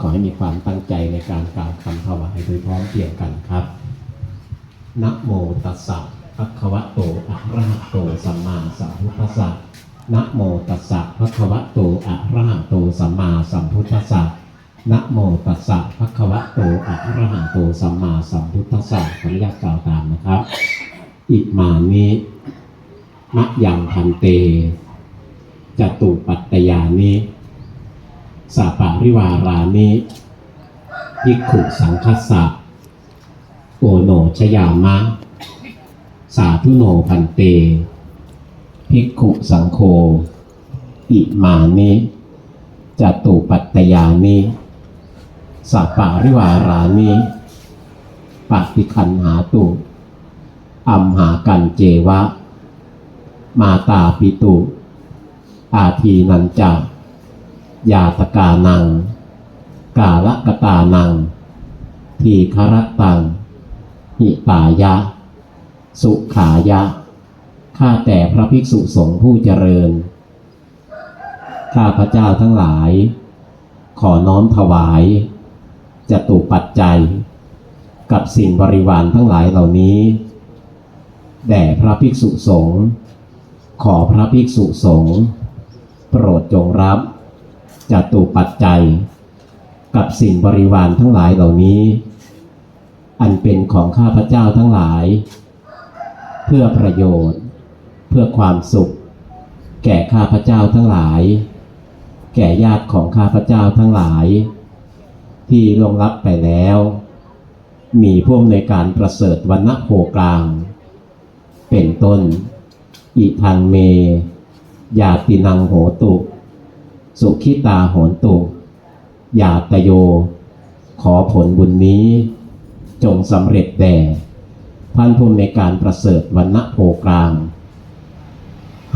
ขอให้มีความตั้งใจในการกล่าวคำถวายโดยพร้อมเพรียงกันครับ นะโมตัสสะภะคะวะโต อะระหะโต สัมมาสัมพุทธัสสะ นะโมตัสสะภะคะวะโต อะระหะโต สัมมาสัมพุทธัสสะ นะโมตัสสะภะคะวะโต อะระหะโต สัมมาสัมพุทธัสสะขออนุญาตกล่าวตามนะครับ อิมานิมะยังพันเตจตุปัตตยานิ สาปาริวารานิภิกขุสังคัสสะโอโนชยามะ สาธุโนพันเต ภิกขุสังโฆอิมานิจตุปัตตยานิสัปปาริวารานิปฏิคันหาตุอัมหากันเจวะ มาตาปิตุ อาทีนันจา ยาตกานัง กาลกตานัง ทีครตัง หิตายะ สุขายะ ข้าแต่พระภิกษุสงฆ์ผู้เจริญ ข้าพระเจ้าทั้งหลาย ขอน้อมถวายจตุปัจจัย กับสิ่งบริวารทั้งหลายเหล่านี้ แด่พระภิกษุสงฆ์ ขอพระภิกษุสงฆ์โปรดจงรับ จตุปัจจัย กับสิ่งบริวารทั้งหลายเหล่านี้ อันเป็นของข้าพเจ้าทั้งหลาย เพื่อประโยชน์ เพื่อความสุข แก่ข้าพเจ้าทั้งหลาย แก่ญาติของข้าพเจ้าทั้งหลาย ที่ลงลับไปแล้ว มีผู้อำนการประเสริฐวันณโภกลาง เป็นต้น อิทังเม ยาตินังโหตุ สุขิตาโหนตุยาตโย ขอผลบุญนี้ จงสำเร็จแด่ท่านผู้ในการประเสริฐวันณโภกลาง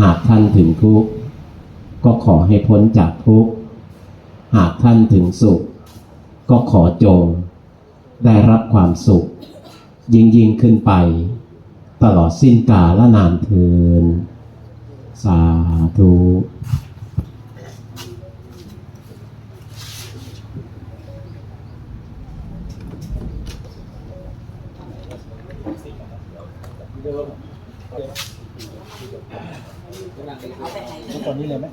หากท่านถึงทุกข์ก็ขอให้พ้นจากทุกข์ หากท่านถึงสุข ก็ขอจง ได้รับความสุข ยิ่งยิ่งขึ้นไป ตลอดสิ้นกาละนานเทิน สาธุ ตอนนี้เลยไหม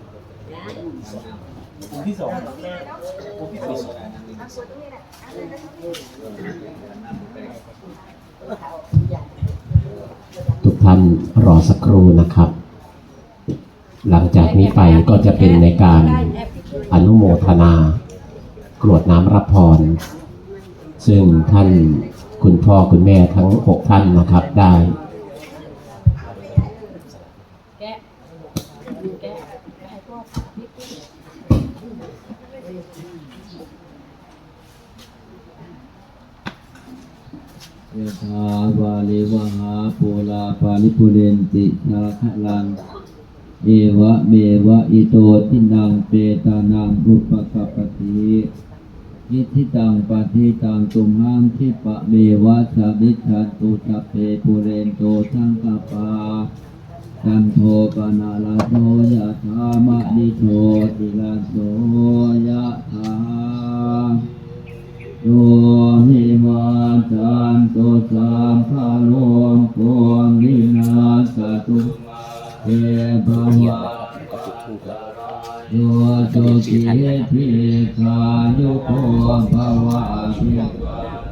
องค์ที่สององค์ที่สองทุกท่านรอสักครู่นะครับ หลังจากนี้ไปก็จะเป็นในการอนุโมทนากรวดน้ำรับพร ซึ่งท่านคุณพ่อคุณแม่ทั้งหกท่านนะครับได้ แกะแกะให้พ่อพี่พี่ ยะถาวาลิวหาปูลาปาลิปุเรนติสาคลัง เอวะเมวะอิโตทินังเปตานังอุปกปปติยิทิตังปฏิตังตุมหังทิปะเมวะสามิชันตุสัพเพปุเรนโตสังกปาจันโทปนาลาโทยะธามะนิโทติลาโสยะธาโยหิมา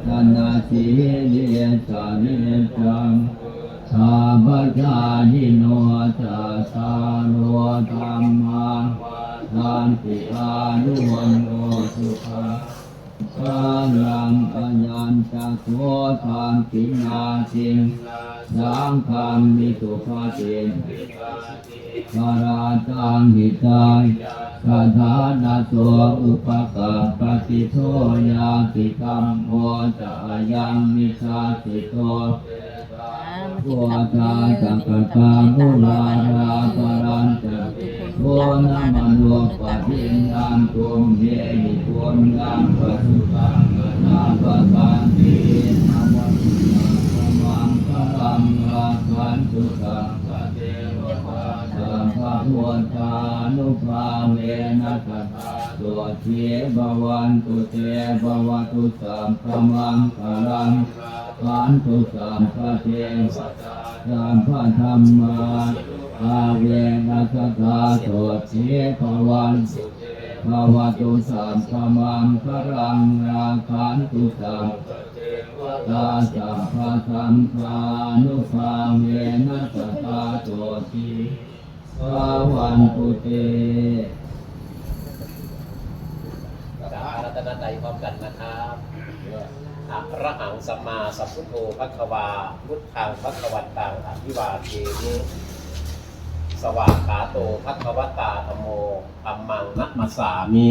ตนาสีเดียสานิจังสาบัจาหิโนจัสสาโนธรรมาสันติอานุวันโนสุขะสารังอัญ ญันจักโวทานตินาสิงสังฆามิสุภาเตนสาราตังหิตายสถานาตัวอุปกาปฏิโทยาติกรรมโอจะยังมิชาติโตโอตาจักตามุลาราปรันจะโอนามันโลปะทินนานตุมเยหิปุญญังปะทุตังนาปะ นามังคลังราคังปะเทวะสัมภะพุทธานุภาเวนะตถาตัวเทบวันตุเตบวตุสัมภมังคลังขันตุสัมภเทวตาสัมภธรรมาอาเวนะตถาตัวเทบวันตุภวตุสัมภมังคลังราขันตุสัม ตาสัมภสัมภานุภาเวนะตถาตัวทีภาวันตุเตสารัตนตรัยพร้อมกันนะครับอะระหังสัมมาสัพพุทโธภควา พุทธังภควันตังอภิวาเทมิสวากขาโตภควตาธโมธัมมังนัมมสสามิ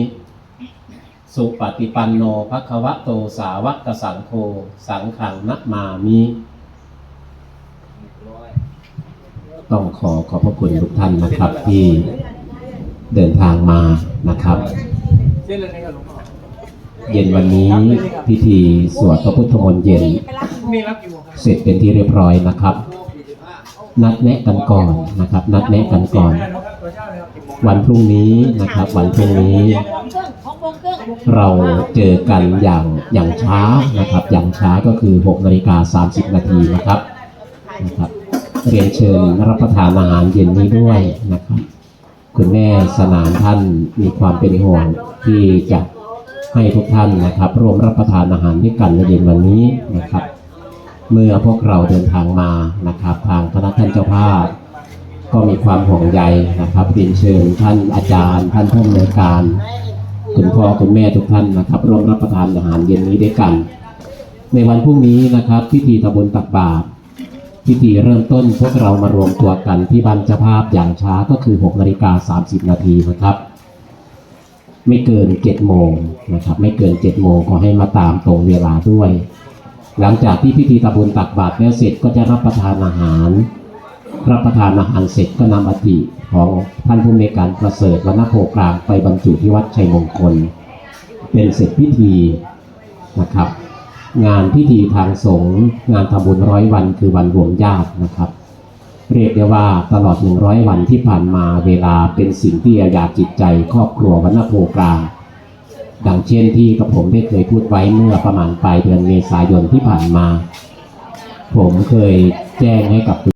สุปฏิปันโนภควะโตสาวกสังโฆสังขังนัมมามิต้องขอขอบพระคุณทุกท่านนะครับที่เดินทางมานะครับ เย็นวันนี้พิธีสวดพระพุทธมนต์เย็น เสร็จเป็นที่เรียบร้อยนะครับ นัดแนะกันก่อนนะครับ นัดแนะกันก่อน วันพรุ่งนี้นะครับ วันพรุ่งนี้ เครื่องของวงเครื่องเราเจอกันอย่างอย่างช้านะครับ อย่างช้าก็คือ6นาฬิกา30 นาทีนะครับนะครับเรียนเชิญรับประทานอาหารเย็นนี้ด้วยนะครับ คุณแม่สนานท่านมีความเป็นห่วงที่จะให้ทุกท่านนะครับ ร่วมรับประทานอาหารด้วยกันในเย็นวันนี้นะครับ เมื่อพวกเราเดินทางมานะครับ ทางคณะท่านเจ้าภาพก็มีความห่วงใยนะครับเรียนเชิญท่านอาจารย์ ท่านผู้อำนวยการ คุณพ่อคุณแม่ทุกท่านนะครับร่วมรับประทานอาหารเย็นนี้ด้วยกัน ในวันพรุ่งนี้นะครับพิธีตะบนตักบาตรพิธีเริ่มต้นพวกเรามารวมตัวกันที่บ้านเจ้าภาพอย่างช้าก็คือ6นาฬิกา30 นาทีนะครับ ไม่เกิน7โมงนะครับ ไม่เกิน7โมงขอให้มาตามตรงเวลาด้วย หลังจากที่พิธีตะบุญตักบาตรแล้วเสร็จก็จะรับประทานอาหาร รับประทานอาหารเสร็จก็นำอธิของท่านผู้มีการประเสริฐวรรณโภกลางไปบรรจุที่วัดชัยมงคล เป็นเสร็จพิธีนะครับ งานพิธีทางสงฆ์งานทำบุญร้อยวันคือวันรวมญาตินะครับ เรียกได้ว่าตลอด 100 วันที่ผ่านมาเวลาเป็นสิ่งที่เยียาจิตใจ ครอบครัววรรณโภกลางดังเช่นที่กับผมได้เคยพูดไว้เมื่อประมาณปลายเดือนเมษายนที่ผ่านมา ผมเคยแจ้งให้กับ